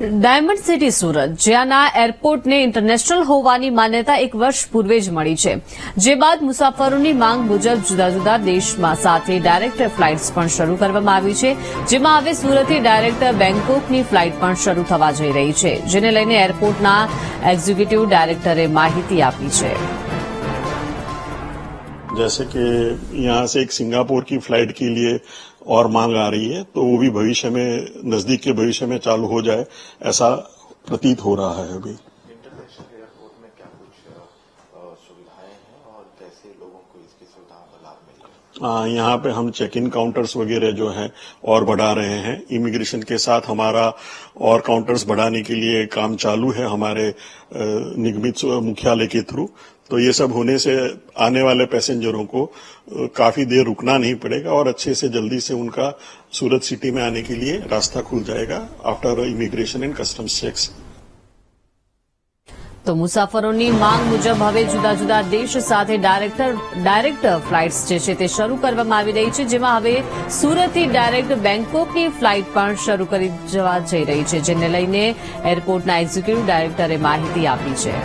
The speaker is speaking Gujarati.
ડાયમંડ સિટી સુરત જ્યાંના એરપોર્ટને ઇન્ટરનેશનલ હોવાની માન્યતા એક વર્ષ પૂર્વે જ મળી છે જે બાદ મુસાફરોની માંગ મુજબ જુદા જુદા દેશમાં સાથે ડાયરેક્ટર ફ્લાઇટ્સ પણ શરૂ કરવામાં આવી છે જેમાં હવે સુરતથી ડાયરેક્ટર બેંકોકની ફ્લાઇટ પણ શરૂ થવા જઈ રહી છે જેને લઈને એરપોર્ટના એક્ઝિક્યુટીવ ડાયરેક્ટરે માહિતી આપી છે જૈસે કે યહાં સે એક સિંગાપુર કી ફ્લાઇટ કે લીએ और मांग आ रही है तो वो भी भविष्य में नजदीक के भविष्य में चालू हो जाए ऐसा प्रतीत हो रहा है अभी आ, हाँ, यहाँ पे हम चेक इन काउंटर्स वगैरह जो है और बढ़ा रहे हैं इमिग्रेशन के साथ हमारा और काउंटर्स बढ़ाने के लिए काम चालू है हमारे निगमित मुख्यालय के थ्रू तो ये सब होने से आने वाले पैसेंजरों को काफी देर रुकना नहीं पड़ेगा और अच्छे से जल्दी से उनका सूरत सिटी में आने के लिए रास्ता खुल जाएगा after immigration and customs check तो मुसाफिरोंनी मांग મુજબ હવે જુદા જુદા દેશ સાથે ડાયરેક્ટર ડાયરેક્ટર ફ્લાઇટ્સ જે છે તે શરૂ કરવામાં આવી રહી છે જેમાં હવે સુરતી ડાયરેક્ટ બેંગકો થી ફ્લાઇટ પણ શરૂ કરી દેવા જઈ રહી છે જેન લઈને એરપોર્ટ ના ઇજ્યુક્યુટિવ ડાયરેક્ટર એ માહિતી આપી છે